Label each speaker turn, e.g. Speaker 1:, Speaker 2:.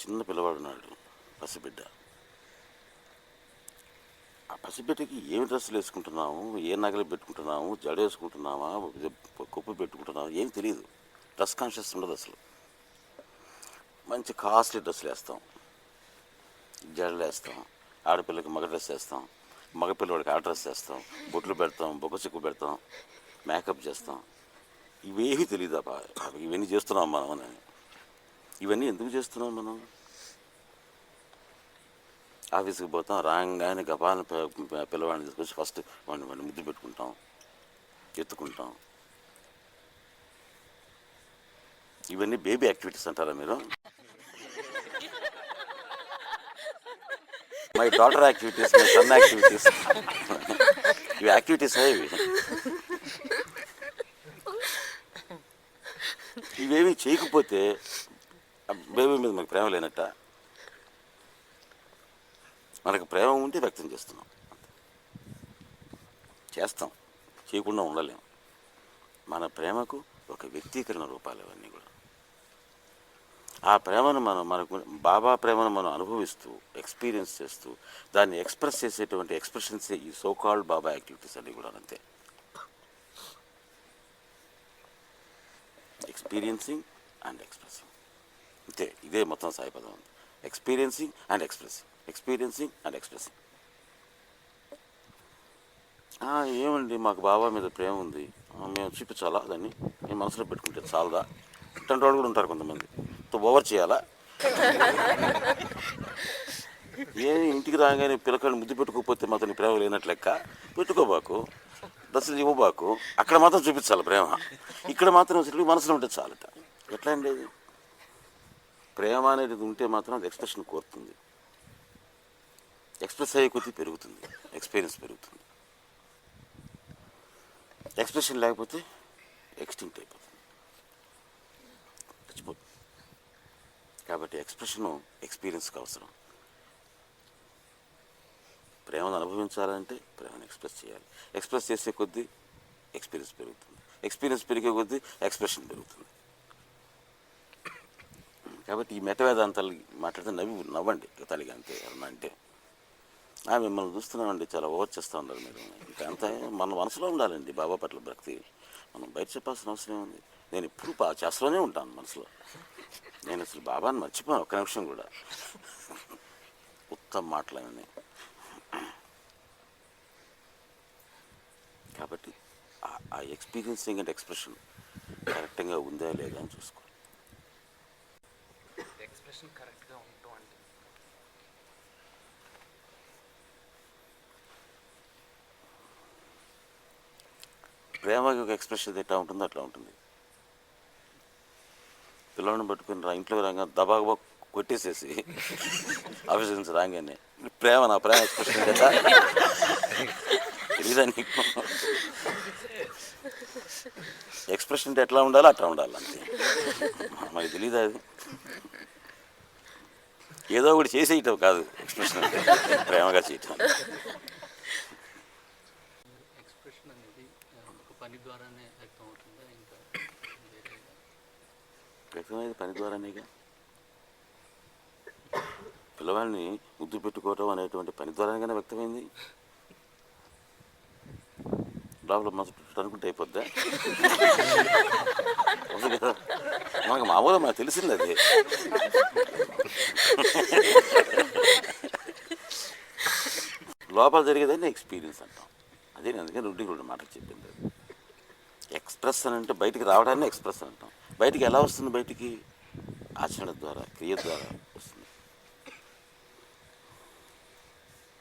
Speaker 1: చిన్న పిల్లవాడు ఉన్నాడు పసిబిడ్డ. ఆ పసిబిడ్డకి ఏమి డ్రెస్సులు వేసుకుంటున్నాము ఏ నగలు పెట్టుకుంటున్నాము జడ వేసుకుంటున్నామా కొప్పు పెట్టుకుంటున్నామా ఏం తెలియదు డ్రెస్ కాన్షియస్ ఉండదు అసలు. మంచి కాస్ట్లీ డ్రెస్సులు వేస్తాం. జడలు వేస్తాం. ఆడపిల్లకి మగ డ్రెస్ వేస్తాం. మగ పిల్లవాడికి ఆ డ్రెస్ వేస్తాం. బొట్లు పెడతాం బొక్క చిక్కు పెడతాం మేకప్ చేస్తాం. ఇవేవి తెలియదు అబ్బా. ఇవన్నీ చేస్తున్నాం మనం అని. ఇవన్నీ ఎందుకు చేస్తున్నాం మనం? ఆఫీస్కి పోతాం రాగానే గబాలను పిల్లవాడిని తీసుకొచ్చి ఫస్ట్ వాడిని వాడిని ముద్దు పెట్టుకుంటాం ఎత్తుకుంటాం. ఇవన్నీ బేబీ యాక్టివిటీస్ అంటారా మీరు? My daughter activities my son activities ఇవి యాక్టివిటీస్ ఇవి? ఇవేమి చేయకపోతే బేబీ మీద మనకు ప్రేమ లేనట్ట? మనకు ప్రేమ ఉంటే వ్యక్తం చేస్తున్నాం. చేస్తాం. చేయకుండా ఉండలేము మన ప్రేమకు ఒక వ్యక్తీకరణ రూపాలు అవన్నీ కూడా. ఆ ప్రేమను మనం మనకు బాబా ప్రేమను మనం అనుభవిస్తూ ఎక్స్పీరియన్స్ చేస్తూ దాన్ని ఎక్స్ప్రెస్ చేసేటువంటి ఎక్స్ప్రెషన్సే ఈ సోకాల్డ్ బాబా యాక్టివిటీస్ అన్నీ కూడా అంతే. ఎక్స్పీరియన్సింగ్ అండ్ ఎక్స్ప్రెసింగ్ ఇదే మొత్తం సాయిపదం. ఉంది experiencing and expressing experiencing and expressing ఏమండి మాకు బాబా మీద ప్రేమ ఉంది. మేము చూపించాలా దాన్ని. మేము మనసులో పెట్టుకుంటే చాలదా? ఇట్లాంటి వాళ్ళు కూడా ఉంటారు కొంతమంది. తో ఓవర్ చేయాలా? ఏ ఇంటికి రాగానే పిల్లకాయలు ముద్దు పెట్టుకోకపోతే మాత్రం ప్రేమ లేనట్లు లెక్క? పెట్టుకోబాకు. దశలు ఇవ్వబాకు. అక్కడ మాత్రం చూపించాలి ప్రేమ. ఇక్కడ మాత్రం మనసులో ఉంటే చాలట. ఎట్లా అండి ప్రేమ అనేది ఉంటే మాత్రం అది ఎక్స్ప్రెషన్ కోరుతుంది. ఎక్స్ప్రెస్ అయ్యే కొద్దీ పెరుగుతుంది. ఎక్స్పీరియన్స్ పెరుగుతుంది. ఎక్స్ప్రెషన్ లేకపోతే ఎక్స్టింక్ట్ అయిపోతుంది. చచ్చిపోతుంది కాబట్టి ఎక్స్ప్రెషను ఎక్స్పీరియన్స్కి అవసరం. ప్రేమను అనుభవించాలంటే ప్రేమను ఎక్స్ప్రెస్ చేయాలి. ఎక్స్ప్రెస్ చేసే కొద్దీ ఎక్స్పీరియన్స్ పెరుగుతుంది. ఎక్స్పీరియన్స్ పెరిగే కొద్దీ ఎక్స్ప్రెషన్ పెరుగుతుంది. కాబట్టి ఈ మెట వేదాంతాలు మాట్లాడితే నవ్వి నవ్వండి తల్లిగా అంతే అంటే. మిమ్మల్ని చూస్తున్నామండి చాలా ఓవర్ చేస్తూ ఉన్నారు మీరు. ఇంకా అంత మన మనసులో ఉండాలండి బాబా పట్ల భక్తి. మనం బయట చెప్పాల్సిన అవసరం ఉంది నేను ఇప్పుడు బా చేస్తూనే ఉంటాను మనసులో. నేను అసలు బాబాని మర్చిపోయాను ఒక్క నిమిషం కూడా. ఉత్తమ మాటలని కాబట్టి ఆ- ఎక్స్పీరియన్సింగ్ అండ్ ఎక్స్ప్రెషన్ కరెక్ట్గా ఉందా లేదా అని చూసుకో.
Speaker 2: ఎక్స్ప్రెషన్ కరెక్ట్గా ఉండటం అంటే
Speaker 1: ప్రేమకి ఒక ఎక్స్ప్రెషన్ ఎట్లా ఉంటుందో అట్లా ఉంటుంది పిల్లల్ని పట్టుకుని రా ఇంట్లో రాగా దబాగా కొట్టేసేసి ఆఫీస్ నుంచి రాగానే ప్రేమ నా ప్రేమ ఎక్స్ప్రెషన్ ఎట్లా తెలీదా నీకు ఎక్స్ప్రెషన్ అంటే ఎట్లా ఉండాలో అట్లా ఉండాలి అంతే మనకి తెలీదా అది ఏదో ఒకటి చేసేయటం కాదు ఎక్స్ప్రెషన్. అంటే ప్రేమగా చేయటం. వ్యక్తమైనది పని ద్వారానేగా. పిల్లవాడిని ముద్దు పెట్టుకోవటం అనేటువంటి పని ద్వారానే వ్యక్తమైంది. లోపల మనసు అనుకుంటే అయిపోద్దా? కదా. మనకు మామూలు మాకు తెలిసింది అది. లోపల జరిగేదని ఎక్స్పీరియన్స్ అంటాం. అదే నేను అందుకని రెండు రెండు మాటలు చెప్పింది ఎక్స్ప్రెస్ అని అంటే బయటికి రావడాన్ని ఎక్స్ప్రెస్ అంటాం. బయటికి ఎలా వస్తుంది బయటికి? ఆచరణ ద్వారా క్రియ ద్వారా వస్తుంది.